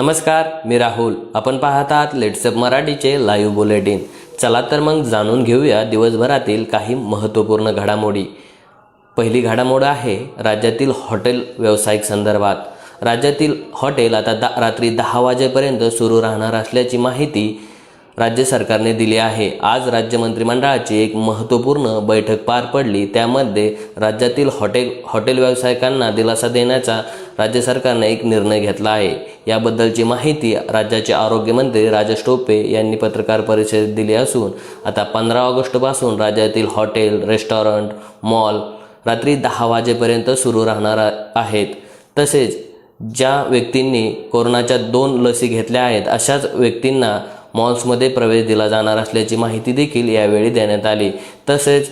नमस्कार मी राहुल. आपण पाहत आहात लेट्सअप मराठीचे लाईव्ह बुलेटिन चला तर मग जाणून घेऊया दिवसभरातील काही महत्त्वपूर्ण घडामोडी. पहिली घडामोड आहे राज्यातील हॉटेल व्यावसायिक संदर्भात. राज्यातील हॉटेल आता दा रात्री दहा वाजेपर्यंत सुरू राहणार असल्याची माहिती राज्य सरकारने दिले आहे. आज राज्य मंत्रिमंडळाची एक महत्त्वपूर्ण बैठक पार पडली. त्यामध्ये राज्यातील हॉटेल हॉटेल व्यावसायिकांना दिलासा देण्याचा राज्य सरकारने एक निर्णय घेतला आहे. याबद्दलची माहिती राज्याचे आरोग्यमंत्री राजेश टोपे यांनी पत्रकार परिषदेत दिली असून आता पंधरा ऑगस्टपासून राज्यातील हॉटेल रेस्टॉरंट मॉल रात्री दहा वाजेपर्यंत सुरू राहणार आहेत. तसेच ज्या व्यक्तींनी कोरोनाच्या दोन लसी घेतल्या आहेत अशाच व्यक्तींना मॉल्समध्ये प्रवेश दिला जाणार असल्याची माहिती देखील यावेळी देण्यात आली. तसेच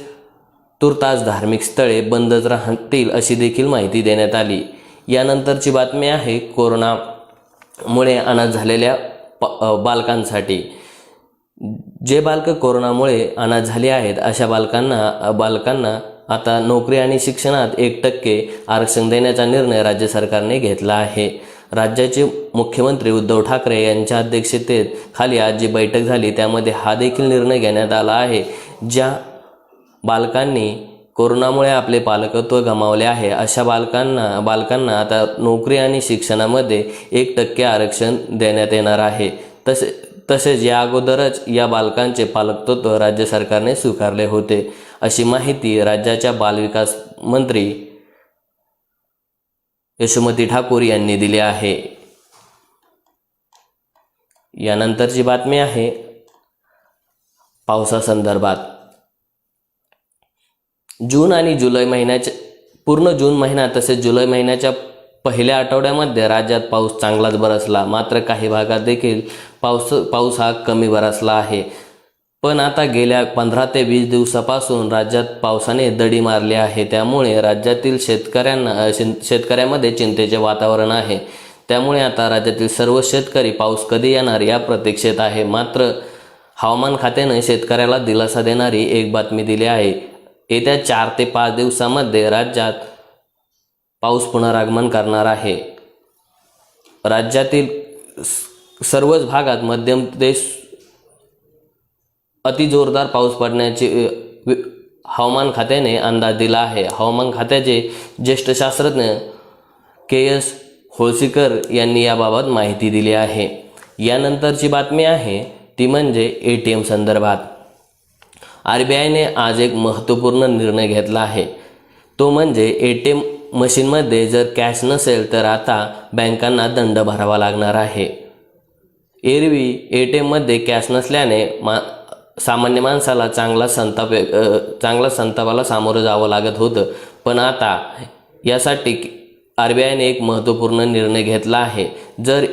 तुर्तास धार्मिक स्थळे बंदच राहतील अशी देखील माहिती देण्यात आली. यानंतरची बातमी आहे कोरोनामुळे अनाथ झालेल्या प बालकांसाठी. जे बालकं कोरोनामुळे अनाथ झाले आहेत अशा बालकांना बालकांना आता नोकरी आणि शिक्षणात एक टक्के आरक्षण देण्याचा निर्णय राज्य सरकारने घेतला आहे. राज्याचे मुख्यमंत्री उद्धव ठाकरे यांच्या अध्यक्षतेत खाली आज जी बैठक झाली त्यामध्ये हा देखील निर्णय घेण्यात आला आहे ज्या बालकांनी कोरोनामुळे आपले पालकत्व गमावले आहे. अशा बालकांना बालकांना आता नोकरी आणि शिक्षणामध्ये एक टक्के आरक्षण देण्यात येणार आहे. तसे तसेच या अगोदरच या बालकांचे पालकत्व राज्य सरकारने स्वीकारले होते. अशी माहिती राज्याच्या बालविकास मंत्री यशोमती ठाकूर यांनी दिले आहे. यानंतरची बातमी आहे पावसासंदर्भात जून आणि जुलै महिन्याच्या पूर्ण जून महिना तसेच जुलै महिन्याच्या पहिल्या आठवड्यामध्ये राज्यात पाऊस चांगलाच बरसला. मात्र काही भागात देखील पाऊस पाऊस हा कमी बरसला आहे. पण आता गेल्या पंधरा ते वीस दिवसापासून राज्यात पावसाने दडी मारली आहे. त्यामुळे राज्यातील शेतकऱ्यांना शेतकऱ्यांमध्ये शेतकऱ्यामध्ये चिंतेचे वातावरण आहे. त्यामुळे आता राज्यातील सर्व शेतकरी पाऊस कधी येणार या प्रतीक्षेत आहे. मात्र हवामान खात्याने शेतकऱ्याला दिलासा देणारी एक बातमी दिली आहे. येत्या चार ते पाच दिवसामध्ये राज्यात पाऊस पुनरागमन करणार आहे. राज्यातील स- सर्वच भागात मध्यम ते अति जोरदार पाऊस पडण्याचे वि- हवामान खात्याने अंदाज दिला आहे. हवामान खात्याचे ज्येष्ठ शास्त्रज्ञ के एस होळसीकर यांनी याबाबत माहिती दिली आहे. यानंतरची बातमी आहे ती म्हणजे ए टी एम संदर्भात. आर बी आयने आज एक महत्त्वपूर्ण निर्णय घेतला आहे. तो म्हणजे ए टी एम मशीनमध्ये जर कॅश नसेल तर आता बँकांना दंड भरावा लागणार आहे. एरवी ए टी एममध्ये कॅश नसल्याने मा सामान्य माणसाला चांगला संताप चांगला संतापाला सामोरं जावं लागत होतं. पण आता यासाठी आर बी आयने एक महत्त्वपूर्ण निर्णय घेतला आहे. जर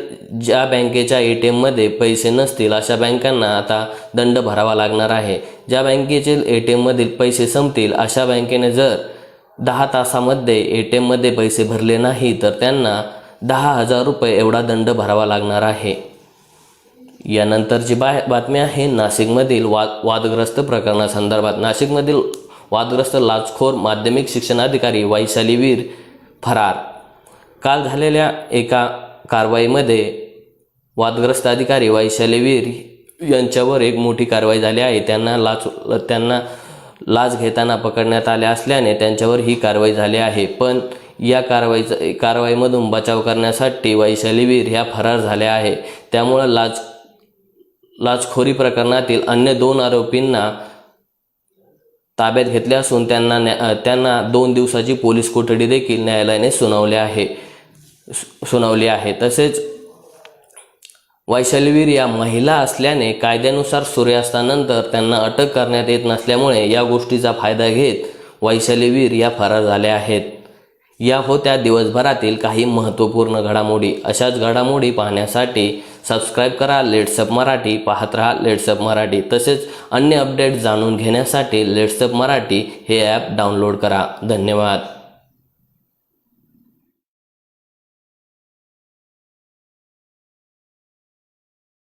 ज्या बँकेच्या ए टी एममध्ये पैसे नसतील अशा बँकांना आता दंड भरावा लागणार आहे. ज्या बँकेचे ए टी एममधील पैसे संपतील अशा बँकेने जर दहा तासामध्ये ए टी एममध्ये पैसे भरले नाही तर त्यांना दहा हजार रुपये एवढा दंड भरावा लागणार आहे. यानंतरची बा बातमी आहे नाशिकमधील वाद वादग्रस्त प्रकरणासंदर्भात. नाशिकमधील वादग्रस्त लाचखोर माध्यमिक शिक्षणाधिकारी वैशालीवीर फरार. काल झालेल्या एका कारवाईमध्ये वादग्रस्त अधिकारी वैशालीवीर यांच्यावर एक मोठी कारवाई झाली आहे. त्यांना लाच त्यांना लाच घेताना पकडण्यात आल्या असल्याने त्यांच्यावर ही कारवाई झाली आहे. पण या कारवाईचा कारवाईमधून बचाव करण्यासाठी वैशालीवीर ह्या फरार झाल्या आहे. त्यामुळं लाच लाचखोरी प्रकरणातील अन्य दोन आरोपींना ताब्यात घेतले असून त्यांना न्या त्यांना दोन दिवसाची पोलीस कोठडी देखील न्यायालयाने सुनावली आहे सु- सुनावली आहे. तसेच वैशालीवीर या महिला असल्याने कायद्यानुसार सूर्यास्तानंतर त्यांना अटक करण्यात येत नसल्यामुळे या गोष्टीचा फायदा घेत वैशालीवीर या फरार झाल्या आहेत. या होत्या दिवसभरातील काही महत्त्वपूर्ण घडामोडी. अशाच घडामोडी पाहण्यासाठी सबस्क्राईब करा लेट्सअप मराठी पाहत राहा लेट्सअप मराठी. तसेच अन्य अपडेट जाणून घेण्यासाठी लेट्सअप मराठी हे ॲप डाउनलोड करा. धन्यवाद.